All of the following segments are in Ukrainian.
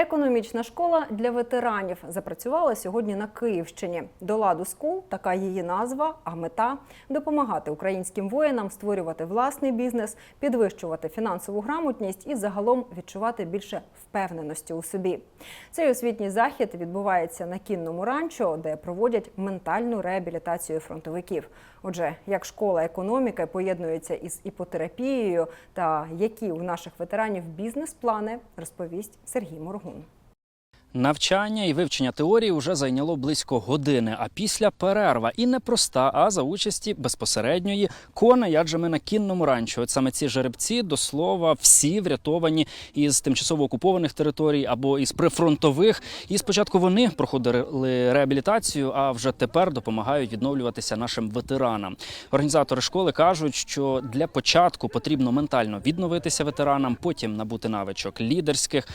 Економічна школа для ветеранів запрацювала сьогодні на Київщині. До ладу скул така її назва, а мета допомагати українським воїнам створювати власний бізнес, підвищувати фінансову грамотність і загалом відчувати більше впевненості у собі. Цей освітній захід відбувається на кінному ранчо, де проводять ментальну реабілітацію фронтовиків. Отже, як школа економіки поєднується із іпотерапією та які у наших ветеранів бізнес-плани, розповість Сергій Моргун. ruim. Навчання і вивчення теорії вже зайняло близько години. А після перерва і не проста, а за участі безпосередньої коней, адже ми на кінному ранчо. От саме ці жеребці, до слова, всі врятовані із тимчасово окупованих територій або із прифронтових. І спочатку вони проходили реабілітацію, а вже тепер допомагають відновлюватися нашим ветеранам. Організатори школи кажуть, що для початку потрібно ментально відновитися ветеранам, потім набути навичок лідерських.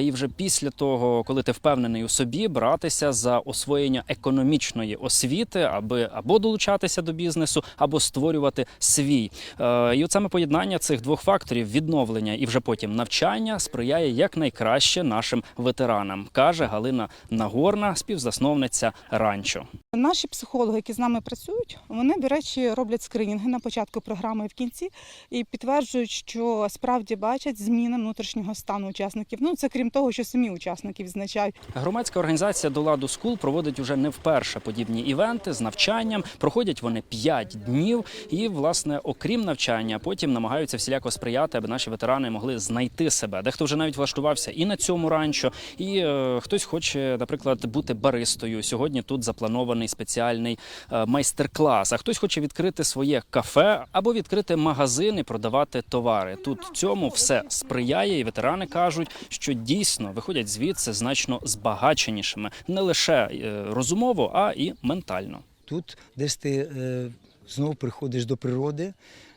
І вже після того, коли ти впевнений у собі, братися за освоєння економічної освіти, аби або долучатися до бізнесу, або створювати свій. Е, І от саме поєднання цих двох факторів відновлення і вже потім навчання сприяє якнайкраще нашим ветеранам, каже Галина Нагорна, співзасновниця ранчо. Наші психологи, які з нами працюють, вони, до речі, роблять скринінги на початку програми і в кінці і підтверджують, що справді бачать зміни внутрішнього стану учасників. Ну це крім того, що самі учасники відзначають. Громадська організація до ладу скул проводить уже не вперше подібні івенти з навчанням. Проходять вони 5 днів, і власне, окрім навчання, потім намагаються всіляко сприяти, аби наші ветерани могли знайти себе. Дехто вже навіть влаштувався і на цьому ранчо, і е, хтось хоче, наприклад, бути баристою. Сьогодні тут запланований спеціальний е, майстер-клас. А хтось хоче відкрити своє кафе або відкрити магазин і продавати товари. Тут цьому все сприяє, і ветерани кажуть, що дійсно виходять звідси значно збагаченішими не лише е, розумово, а і ментально. Тут десь ти е, знов приходиш до природи,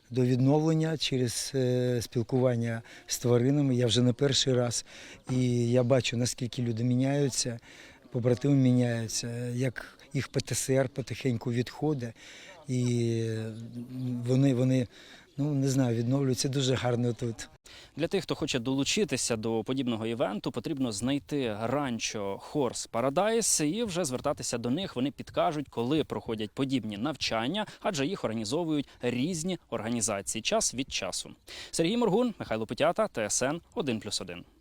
до відновлення через е, спілкування з тваринами. Я вже не перший раз. І я бачу, наскільки люди міняються, побратими міняються, як їх ПТСР потихеньку відходить. І вони, вони ну не знаю, відновлюються дуже гарно тут. Для тих, хто хоче долучитися до подібного івенту, потрібно знайти ранчо Хорс Парадайс і вже звертатися до них. Вони підкажуть, коли проходять подібні навчання, адже їх організовують різні організації час від часу. Сергій Моргун, Михайло Путята, ТСН 1+,1.